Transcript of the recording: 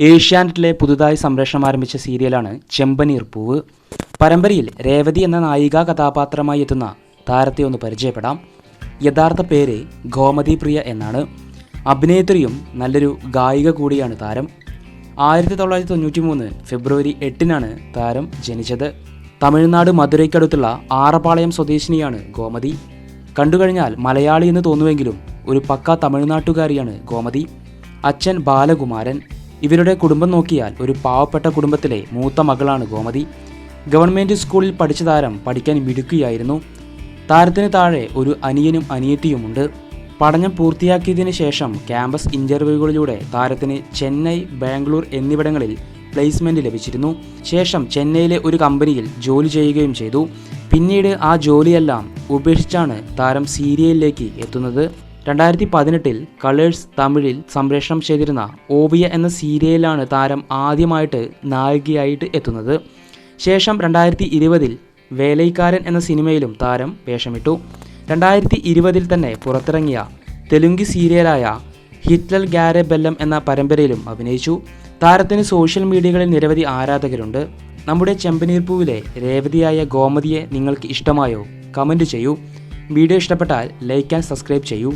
ഏഷ്യാനെറ്റിലെ പുതുതായി സംപ്രേഷണം ആരംഭിച്ച സീരിയലാണ് ചെമ്പനീർ പൂവ്. പരമ്പരയിൽ രേവതി എന്ന നായികാ കഥാപാത്രമായി എത്തുന്ന താരത്തെ ഒന്ന് പരിചയപ്പെടാം. യഥാർത്ഥ പേര് ഗോമതി പ്രിയ എന്നാണ്. അഭിനേത്രിയും നല്ലൊരു ഗായിക കൂടിയാണ് താരം. ആയിരത്തി തൊള്ളായിരത്തി തൊണ്ണൂറ്റി മൂന്ന് ഫെബ്രുവരി എട്ടിനാണ് താരം ജനിച്ചത്. തമിഴ്നാട് മധുരയ്ക്കടുത്തുള്ള ആറപ്പാളയം സ്വദേശിനിയാണ് ഗോമതി. കണ്ടുകഴിഞ്ഞാൽ മലയാളി എന്ന് തോന്നുമെങ്കിലും ഒരു പക്ക തമിഴ്നാട്ടുകാരിയാണ് ഗോമതി. അച്ഛൻ ബാലകുമാരൻ. ഇവരുടെ കുടുംബം നോക്കിയാൽ ഒരു പാവപ്പെട്ട കുടുംബത്തിലെ മൂത്ത മകളാണ് ഗോമതി. ഗവൺമെന്റ് സ്കൂളിൽ പഠിച്ച താരം പഠിക്കാൻ മിടുക്കിയായിരുന്നു. താരത്തിന് താഴെ ഒരു അനിയനും അനിയത്തിയുമുണ്ട്. പഠനം പൂർത്തിയാക്കിയതിനു ശേഷം ക്യാമ്പസ് ഇന്റർവ്യൂകളിലൂടെ താരത്തിന് ചെന്നൈ ബാംഗ്ലൂർ എന്നിവിടങ്ങളിൽ പ്ലേസ്മെന്റ് ലഭിച്ചിരുന്നു. ശേഷം ചെന്നൈയിലെ ഒരു കമ്പനിയിൽ ജോലി ചെയ്യുകയും ചെയ്തു. പിന്നീട് ആ ജോലിയെല്ലാം ഉപേക്ഷിച്ചാണ് താരം സീരിയലിലേക്ക് എത്തുന്നത്. രണ്ടായിരത്തി പതിനെട്ടിൽ കളേഴ്സ് തമിഴിൽ സംപ്രേഷണം ചെയ്തിരുന്ന ഓവിയ എന്ന സീരിയലിലാണ് താരം ആദ്യമായിട്ട് നായികയായിട്ട് എത്തുന്നത്. ശേഷം രണ്ടായിരത്തി ഇരുപതിൽ വേലൈക്കാരൻ എന്ന സിനിമയിലും താരം വേഷമിട്ടു. രണ്ടായിരത്തി ഇരുപതിൽ തന്നെ പുറത്തിറങ്ങിയ തെലുങ്ക് സീരിയലായ ഹിറ്റ്ലർ ഗാരെ ബെല്ലം എന്ന പരമ്പരയിലും അഭിനയിച്ചു. താരത്തിന് സോഷ്യൽ മീഡിയകളിൽ നിരവധി ആരാധകരുണ്ട്. നമ്മുടെ ചെമ്പനീർപ്പൂവിലെ രേവതിയായ ഗോമതിയെ നിങ്ങൾക്ക് ഇഷ്ടമായോ? കമന്റ് ചെയ്യൂ. വീഡിയോ ഇഷ്ടപ്പെട്ടാൽ ലൈക്ക് ആൻഡ് സബ്സ്ക്രൈബ് ചെയ്യൂ.